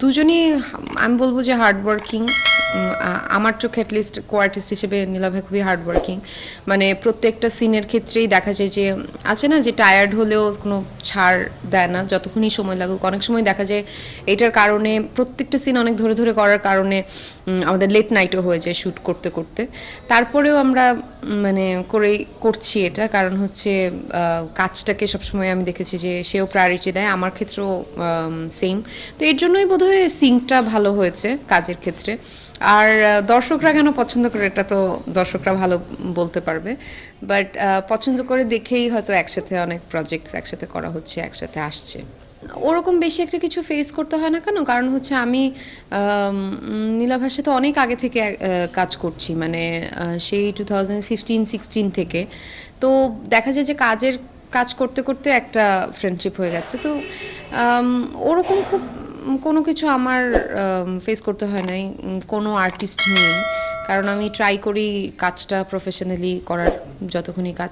দুজনই, আমি বলব যে হার্ড ওয়ার্কিং আমার চোখে অ্যাটলিস্ট কো আর্টিস্ট হিসেবে নীলা ভাই খুবই হার্ড ওয়ার্কিং মানে প্রত্যেকটা সিনের ক্ষেত্রেই দেখা যায় যে, আছে না যে টায়ার্ড হলেও কোনো ছাড় দেয় না, যতক্ষণই সময় লাগুক। অনেক সময় দেখা যায় এটার কারণে, প্রত্যেকটা সিন অনেক ধরে ধরে করার কারণে আমাদের লেট নাইটও হয়ে যায় শ্যুট করতে করতে। তারপরেও আমরা মানে করে করছি এটা। কারণ হচ্ছে কাজটাকে সবসময় আমি দেখেছি যে সেও প্রায়োরিটি দেয়, আমার ক্ষেত্রেও সেম তো এর জন্যই বোধহয় সিঙ্কটা ভালো হয়েছে কাজের ক্ষেত্রে। আর দর্শকরা কেন পছন্দ করে এটা তো দর্শকরা ভালো বলতে পারবে। বাট পছন্দ করে দেখেই হয়তো একসাথে অনেক প্রজেক্টস একসাথে করা হচ্ছে, একসাথে আসছে। ওরকম বেশি একটা কিছু ফেস করতে হয় না কেন? কারণ হচ্ছে আমি নীলাভার সাথে অনেক আগে থেকে কাজ করছি। মানে সেই টু থাউজেন্ড ফিফটিন সিক্সটিন থেকে। তো দেখা যায় যে কাজের, কাজ করতে করতে একটা ফ্রেন্ডশিপ হয়ে গেছে। তো ওরকম খুব, কোনো কিছু আমার ফেস করতে হয় নাই। কোনো আর্টিস্ট নেই। কারণ আমি ট্রাই করি কাজটা প্রফেশনালি করার, যতক্ষণই কাজ